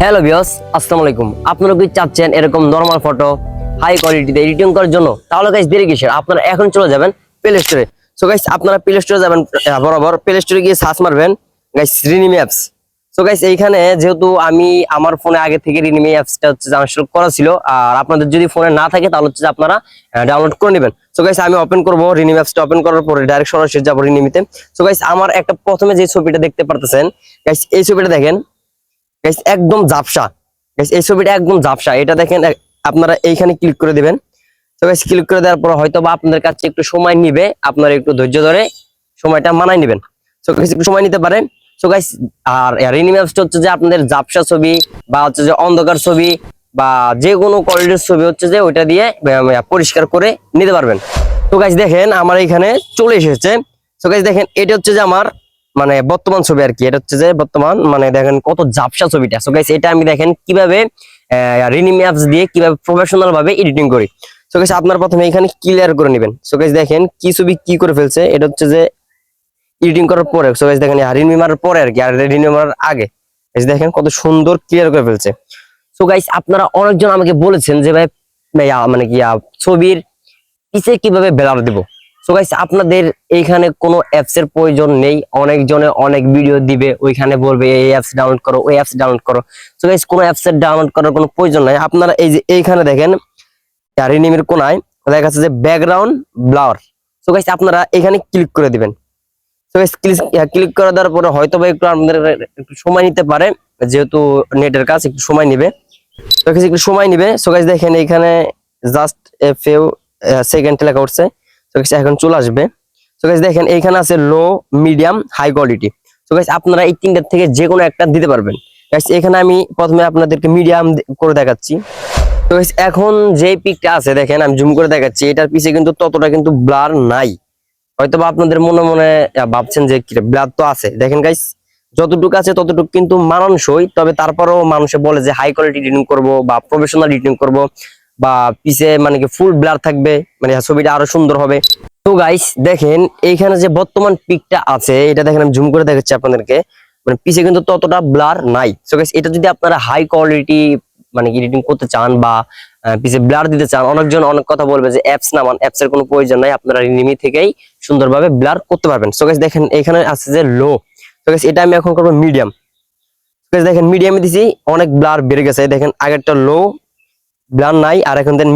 Hello বিয়স আসসালামু আলাইকুম। আপনারা কি চাচ্ছেন এরকম নরমাল ফটো হাই কোয়ালিটিতে এডিটিং করার জন্য? তাহলে গাইস দেরি কিসের? আপনারা এখন চলে যাবেন প্লে স্টোরে সো গাইস আপনারা প্লে স্টোরে যাবেন বরাবর। প্লে স্টোরে গিয়ে সার্চ মারবেন guys Remini apps so guys এইখানে যেহেতু আমি আমার ফোনে আগে থেকে রিনিমি অ্যাপসটা হচ্ছে ইনস্টল করা ছিল, আর আপনাদের যদি ফোনে না থাকে, তাহলে হচ্ছে আপনারা ডাউনলোড করে নেবেন। সো গাইস আমি ওপেন করব রিনিমি অ্যাপসটা ওপেন করার পরে ডাইরেক্ট সরাসরি যাব রিনিমিতে সো গাইস আমার একটা প্রথমে যে ছবিটা দেখতে পারতেছেন গাইস এই ছবিটা দেখেন। গাইস একদম ঝাপসা। গাইস এই ছবিটা একদম ঝাপসা। এটা দেখেন আপনারা এইখানে ক্লিক করে দিবেন। তো গাইস ক্লিক করে দেওয়ার পর হয়তো বা আপনাদের কাছে একটু সময় নিবে, আপনারা একটু ধৈর্য ধরে সময়টা মানায় নেবেন। সো গাইস একটু সময় নিতে পারেন। সো গাইস আর রিনি ম্যাপসটা হচ্ছে যে আপনাদের ঝাপসা ছবি বা হচ্ছে যে অন্ধকার ছবি বা যে কোনো কোয়ালিটির ছবি হচ্ছে যে ওইটা দিয়ে পরিষ্কার করে নিতে পারবেন। তো গাইস দেখেন, আমার এখানে চলে এসেছে। সো গাইস দেখেন, এটা হচ্ছে যে আমার মানে বর্তমান ছবি আর কি। এটা হচ্ছে যে বর্তমান মানে দেখেন কত ঝাপসা ছবিটা। সো গাইস এটা আমি দেখেন কীভাবে রিনিমি অ্যাপস দিয়ে কীভাবে প্রফেশনাল ভাবে এডিটিং করি। সো গাইস আপনার প্রথমে এখানে ক্লিয়ার করে নেবেন। সো গাইস দেখেন কি ছবি কি করে ফেলছে। এটা হচ্ছে যে এডিটিং করার পরে সো গাইস দেখেন রিনিমি মারার পরে আর কি, আর রিনিমি মারার আগে। গাইস দেখেন কত সুন্দর ক্লিয়ার করে ফেলছে। সো গাইস আপনারা অনেকজন আমাকে বলেছেন যে ভাই মানে কি ছবির পিছে কীভাবে ব্লার দিব। সো গাইস আপনাদের এইখানে কোনো অ্যাপস এর প্রয়োজন নেই। অনেকজনে অনেক ভিডিও দিবে, ওইখানে বলবে, এই অ্যাপস ডাউনলোড করো, ওই অ্যাপস ডাউনলোড করো। সো গাইস কোনো অ্যাপস এর ডাউনলোড করার কোনো প্রয়োজন নাই। আপনারা এই যে এইখানে দেখেন রিনিমির কোনায় দেখা যাচ্ছে যে ব্যাকগ্রাউন্ড ব্লার সো গাইস আপনারা এখানে ক্লিক করে দিবেন। সো গাইস ক্লিক করে দেওয়ার পরে হয়তো বা একটু আপনাদের একটু সময় নিতে পারে, যেহেতু নেটের কাজ, একটু সময় নিবে। তো একটু সময় নিবে। সো গাইস দেখেন এখানে জাস্ট এ ফিউ সেকেন্ড লেখা উঠছে। তো এখন চলে আসবে। তো গাইস দেখেন এইখানে আছে লো মিডিয়াম হাই কোয়ালিটি তো গাইস আপনারা এই তিনটার থেকে যে কোনো একটা দিতে পারবেন। এখানে আমি প্রথমে আপনাদেরকে মিডিয়াম করে দেখাচ্ছি। তো guys, এখন যে পিকটা আছে, দেখেন, আমি জুম করে দেখাচ্ছি। এটার পিছে কিন্তু ততটা কিন্তু ব্লার নাই। হয়তো বা আপনাদের মনে মনে ভাবছেন যে ব্লার তো আছে। দেখেন গাইস যতটুকু আছে ততটুকু কিন্তু মানানসই। তবে তারপরেও মানুষে বলে যে হাই কোয়ালিটি এডিটিং করব বা প্রফেশনাল এডিটিং করব। বা পিছে মানে কি ফুল ব্লার থাকবে মানে ছবিটা আরও সুন্দর হবে। তো গাইস দেখেন, এইখানে যে বর্তমান পিকটা আছে, এটা দেখেন, আমি জুম করে দেখাচ্ছি আপনাদেরকে। মানে পিছে কিন্তু ততটা ব্লার নাই। সো গাইস এটা যদি আপনারা হাই কোয়ালিটি মানে এডিটিং করতে চান বা পিছে ব্লার দিতে চান, অনেকজন অনেক কথা বলবে যে অ্যাপস নামান অ্যাপস এর কোনো প্রয়োজন নাই, আপনারা রিনিমি থেকেই সুন্দরভাবে ব্লার করতে পারবেন। সো গাইস দেখেন, এখানে আছে যে লো তো গাইস এটা আমি এখন করব মিডিয়াম দেখেন মিডিয়ামে দিছি, অনেক ব্লার বেড়ে গেছে। দেখেন, আগেরটা লো ব্লার নাই আর এখন দেন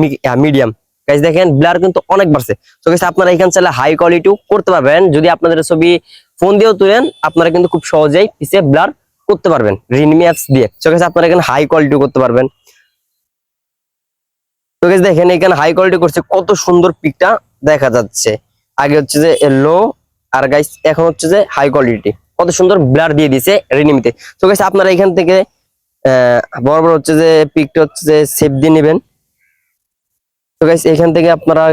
মিডিয়াম গাইস দেখেন ব্লার কিন্তু অনেক বাড়ছে। তো গাইস আপনারা এখানে চাইলে হাই কোয়ালিটিও করতে পারবেন। যদি আপনাদের ছবি ফোন দিয়েও তুলেন, আপনারা কিন্তু খুব সহজেই পিছে ব্লার করতে পারবেন রিনমি অ্যাপস দিয়ে। তো গাইস আপনারা এখানে হাই কোয়ালিটিও করতে পারবেন। তো গাইস দেখেন, এখানে হাই কোয়ালিটি করছে, কত সুন্দর পিকটা দেখা যাচ্ছে। আগে হচ্ছে যে লো আর গাইস এখন হচ্ছে যে হাই কোয়ালিটি কত সুন্দর ব্লার দিয়ে দিছে রিনিমিতে তো গাইস আপনারা এখান থেকে আহ, বরাবর হচ্ছে যে পিকটা হচ্ছে যে সেভ দিয়ে নেবেন। তো গাইস এখান থেকে আপনারা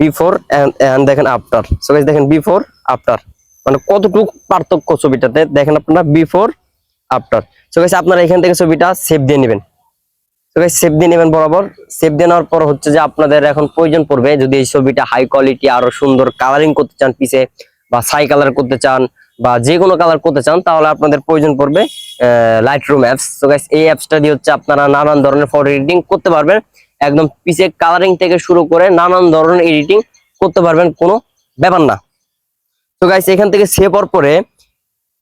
বিফোর এন্ড দেখেন আফটার সো গাইস দেখেন বিফোর আফটার মানে কতটুকু পার্থক্য ছবিটাতে দেখেন আপনারা বিফোর আফটার সো গাইস আপনারা এখান থেকে ছবিটা সেভ দিয়ে নেবেন। তো গাইস সেভ দিয়ে নেবেন বরাবর। সেভ দিয়ে নেওয়ার পর হচ্ছে যে আপনাদের এখন প্রয়োজন পড়বে যদি এই ছবিটা হাই কোয়ালিটি আরও সুন্দর কালারিং করতে চান পিছে বা সাই কালার করতে চান বা যে কোনো কালার করতে চান, তাহলে আপনাদের প্রয়োজন পড়বে লাইট রুম অ্যাপস তো গাইস এই অ্যাপসটা দিয়ে হচ্ছে আপনারা নানান ধরনের ফটো এডিটিং করতে পারবেন। একদম পিছে কালারিং থেকে শুরু করে নানান ধরনের এডিটিং করতে পারবেন, কোনো ব্যাপার না। তো গাইস এখান থেকে সেভ হওয়ার পরে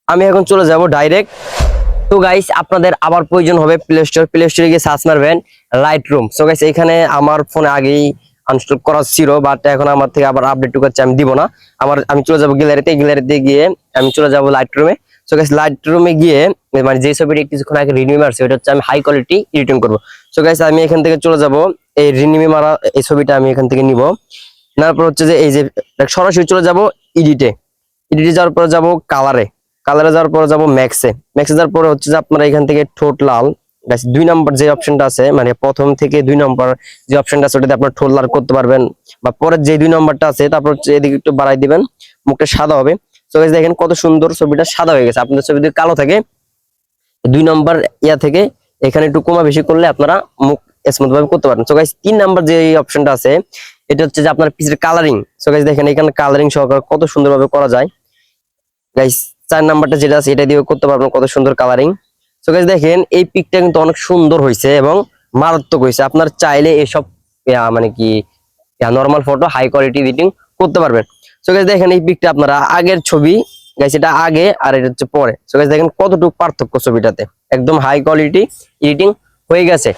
আমি এখন চলে যাব ডাইরেক্ট তো গাইস আপনাদের আবার প্রয়োজন হবে প্লে স্টোর প্লে স্টোরে গিয়ে সার্চ মারবেন লাইট রুম সো গাইস এখানে আমার ফোনে আগেই আনস্টল করা ছিল বাট এখন আমার থেকে আবার আপডেট টুকাচ্ছে আমি দিব না। আমার, আমি চলে যাব গ্যালারিতে গ্যালারিতে গিয়ে আমি চলে যাব লাইট রুমে সো গাইস লাইট রুমে গিয়ে মানে যে ছবিটি কিছুক্ষণ আগে রিনিউ মারছে ওটা হচ্ছে আমি হাই কোয়ালিটি এডিটিং করব। সো গাইস আমি এখান থেকে চলে যাব, এই রিনিমি মারা, এই ছবিটা আমি এখান থেকে নিব। তারপর হচ্ছে যে, এই যে সরাসরি চলে যাব এডিটে এডিটে যাওয়ার পরে যাব কালারে কালারে যাওয়ার পরে যাব ম্যাক্সে ম্যাক্সে যাওয়ার পরে হচ্ছে যে আপনারা এখান থেকে ঠোঁট লাল guys, দুই নম্বর যে অপশনটা আছে মানে প্রথম থেকে দুই নম্বর যে অপশনটা আছে ওটাতে আপনার ঠোঁট লাল করতে পারবেন বা পরের যে দুই নম্বরটা আছে তারপর এদিকে একটু বাড়াই দিবেন মুখটা সাদা হবে। তো guys দেখেন কত সুন্দর ছবিটা সাদা হয়ে গেছে। আপনাদের ছবি যদি কালো থাকে দুই নম্বর ইয়া থেকে এখানে একটু কমা বেশি করলে আপনারা মুখ স্মুথ ভাবে করতে পারেন সো গাইস তিন নাম্বার যে অপশনটা আছে এটা হচ্ছে যে আপনার পিছের কালারিং সো গাইস দেখেন এখানে কালারিং সহকারে কত সুন্দরভাবে করা যায়। গাইস চার নাম্বারটা যেটা আছে এটা দিয়ে করতে পারবেন কত সুন্দর কালারিং সো গাছ দেখেন, এই পিকটা কিন্তু অনেক সুন্দর হয়েছে এবং মারাত্মক হয়েছে আপনার চাইলে এসব মানে কি normal photo high quality editing করতে পারবেন। সো গাছ দেখেন, এই পিকটা আপনারা আগের ছবি গাছ এটা আগে আর এটা হচ্ছে পরে। সো গাছ দেখেন কতটুকু পার্থক্য ছবিটাতে। একদম হাই কোয়ালিটি এডিটিং হয়ে গেছে।